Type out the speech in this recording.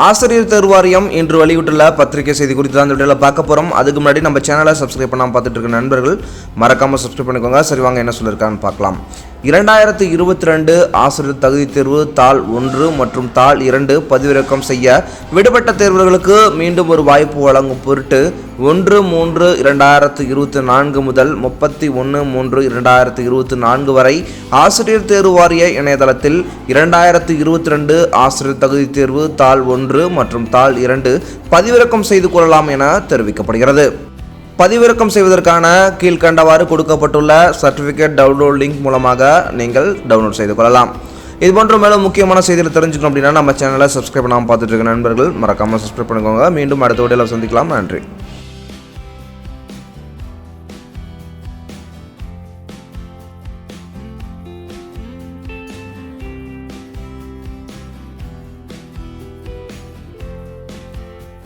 ஆசிரியர் தருவாரியம் இன்று வெளியிட்டுள்ள பத்திரிகை செய்தி குறித்து தான் இந்த வீடியோவில் பார்க்க போகிறோம் அதுக்கு முன்னாடி நம்ம சேனலை சப்ஸ்கிரைப் பண்ணாமல் பார்த்துட்டு இருக்க நண்பர்கள் மறக்காமல் சப்ஸ்கிரைப் பண்ணிக்கோங்க. சரி வாங்க என்ன சொல்லியிருக்கான்னு பார்க்கலாம். இரண்டாயிரத்து இருபத்தி ரெண்டு ஆசிரியர் தகுதி தேர்வு தாள் ஒன்று மற்றும் தாள் இரண்டு பதிவிறக்கம் செய்ய விடுபட்ட தேர்வர்களுக்கு மீண்டும் ஒரு வாய்ப்பு வழங்கும் பொருட்டு ஒன்று மூன்று இரண்டாயிரத்து இருபத்தி நான்கு முதல் முப்பத்தி ஒன்று மூன்று இரண்டாயிரத்து இருபத்தி நான்கு வரை ஆசிரியர் தேர்வு வாரிய இணையதளத்தில் இரண்டாயிரத்து இருபத்தி ரெண்டு ஆசிரியர் தகுதி தேர்வு தாள் ஒன்று மற்றும் தாள் இரண்டு பதிவிறக்கம் செய்து கொள்ளலாம் என தெரிவிக்கப்படுகிறது. பதிவிறக்கம் செய்வதற்கான கீழ்கண்டவாறு கொடுக்கப்பட்டுள்ள சர்டிஃபிகேட் டவுன்லோட் லிங்க் மூலமாக நீங்கள் டவுன்லோட் செய்து கொள்ளலாம். இது போன்ற மேலும் முக்கியமான செய்திகளை தெரிஞ்சுக்கணும் அப்படின்னா நம்ம சேனலை சப்ஸ்கிரைப் பண்ணாமல் பார்த்துட்டு இருக்க நண்பர்கள் மறக்காமல் சப்ஸ்கிரைப் பண்ணிக்கோங்க. மீண்டும் அடுத்த வீடியோவில் சந்திக்கலாம். நன்றி.